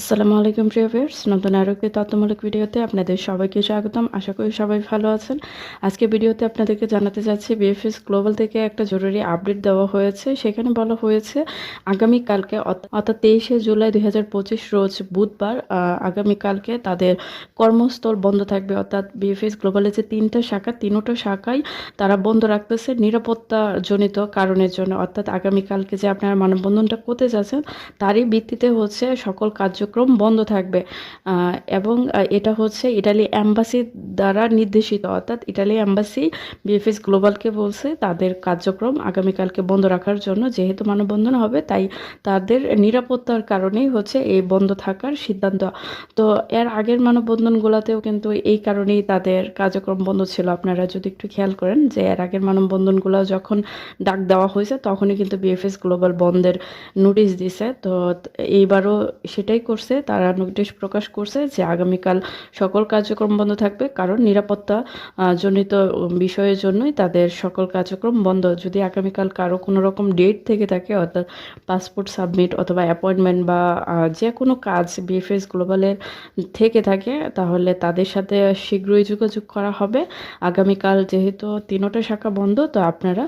আসসালামু আলাইকুম, প্রিয় ভিউয়ার্স নতুন আরও তথ্যমূলক ভিডিওতে আপনাদের সবাইকে স্বাগতম। আশা করি সবাই ভালো আছেন। আজকে ভিডিওতে আপনাদেরকে জানাতে চাচ্ছি বিএফএস গ্লোবাল থেকে একটা জরুরি আপডেট দেওয়া হয়েছে। সেখানে বলা হয়েছে আগামীকালকে অর্থ- অর্থাৎ তেইশে জুলাই দু হাজার পঁচিশ রোজ বুধবার আগামীকালকে তাদের কর্মস্থল বন্ধ থাকবে। অর্থাৎ বিএফএস গ্লোবালের যে তিনটা শাখা, তিনোটা শাখায় তারা বন্ধ রাখতেছে নিরাপত্তাজনিত কারণের জন্য। অর্থাৎ আগামীকালকে যে আপনারা মানববন্ধনটা করতে যাচ্ছেন, তারই ভিত্তিতে হচ্ছে সকল কার্যক্রম বন্ধ থাকবে। এবং এটা হচ্ছে ইটালি অ্যাম্বাসি দ্বারা নির্দেশিত। অর্থাৎ ইটালি অ্যাম্বাসি বিএফএস গ্লোবালকে বলছে তাদের কার্যক্রম আগামীকালকে বন্ধ রাখার জন্য যেহেতু মানববন্ধন হবে, তাই তাদের নিরাপত্তার কারণেই হচ্ছে এই বন্ধ থাকার সিদ্ধান্ত। তো এর আগের মানববন্ধনগুলোতেও কিন্তু এই কারণেই তাদের কার্যক্রম বন্ধ ছিল। আপনারা যদি একটু খেয়াল করেন যে এর আগের মানববন্ধনগুলো যখন ডাক দেওয়া হয়েছে, তখনই কিন্তু বিএফএস গ্লোবাল বন্ধের নোটিশ দিছে। তো এইবারও সেটাই করছে, তারা নোটিশ প্রকাশ করছে যে আগামীকাল সকল কার্যক্রম বন্ধ থাকবে। কারণ নিরাপত্তা জনিত বিষয়ের জন্যই তাদের সকল কার্যক্রম বন্ধ। যদি আগামীকাল কারও কোনো রকম ডেট থেকে থাকে, অর্থাৎ পাসপোর্ট সাবমিট অথবা অ্যাপয়েন্টমেন্ট বা যে কোনো কাজ বিএফএস গ্লোবালের থেকে থাকে, তাহলে তাদের সাথে শীঘ্রই যোগাযোগ করা হবে। আগামীকাল যেহেতু তিনোটা শাখা বন্ধ, তো আপনারা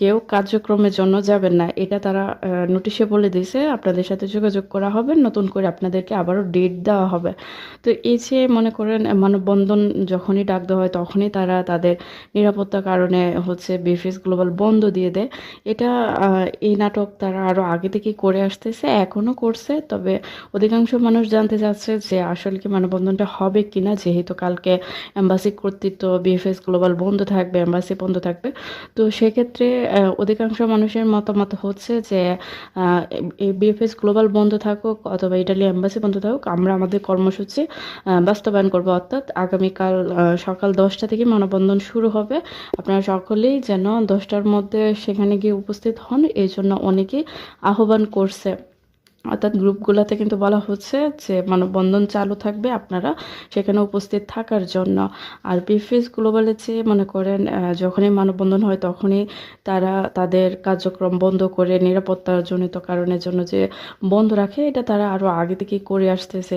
কেউ কার্যক্রমের জন্য যাবেন না। এটা তারা নোটিশে বলে দিয়েছে। আপনাদের সাথে যোগাযোগ করা হবে নতুন করে আপনাদেরকে আবারও ডেট দেওয়া হবে। তো এই যে মনে করেন, মানববন্ধন যখনই ডাক দেওয়া হয়, তখনই তারা তাদের নিরাপত্তার কারণে হচ্ছে বিএফএস গ্লোবাল বন্ধ দিয়ে দেয়। এটা এই নাটক তারা আরও আগে থেকেই করে আসতেছে, এখনও করছে। তবে অধিকাংশ মানুষ জানতে চাচ্ছে যে আসলে কি মানববন্ধনটা হবে কিনা, যেহেতু কালকে এম্বাসি কর্তৃত্ব বিএফএস গ্লোবাল বন্ধ থাকবে অ্যাম্বাসি বন্ধ থাকবে। তো সেক্ষেত্রে অধিকাংশ মানুষের মতামত হচ্ছে যে বিএফএস গ্লোবাল বন্ধ থাকুক অথবা ইটালি অ্যাম্বাসি বন্ধ থাকুক, আমরা আমাদের কর্মসূচি বাস্তবায়ন করব। অর্থাৎ আগামীকাল সকাল দশটা থেকে মানববন্ধন শুরু হবে। আপনারা সকলেই যেন দশটার মধ্যে সেখানে গিয়ে উপস্থিত হন এই জন্য অনেকেই আহ্বান করছে। অর্থাৎ গ্রুপগুলোতে কিন্তু বলা হচ্ছে যে মানববন্ধন চালু থাকবে আপনারা সেখানে উপস্থিত থাকার জন্য। আর বিফিস গ্লোবালে যে মনে করেন যখনই মানববন্ধন হয় তখনই তারা তাদের কার্যক্রম বন্ধ করে নিরাপত্তাজনিত কারণের জন্য যে বন্ধ রাখে, এটা তারা আরও আগে থেকেই করে আসতেছে।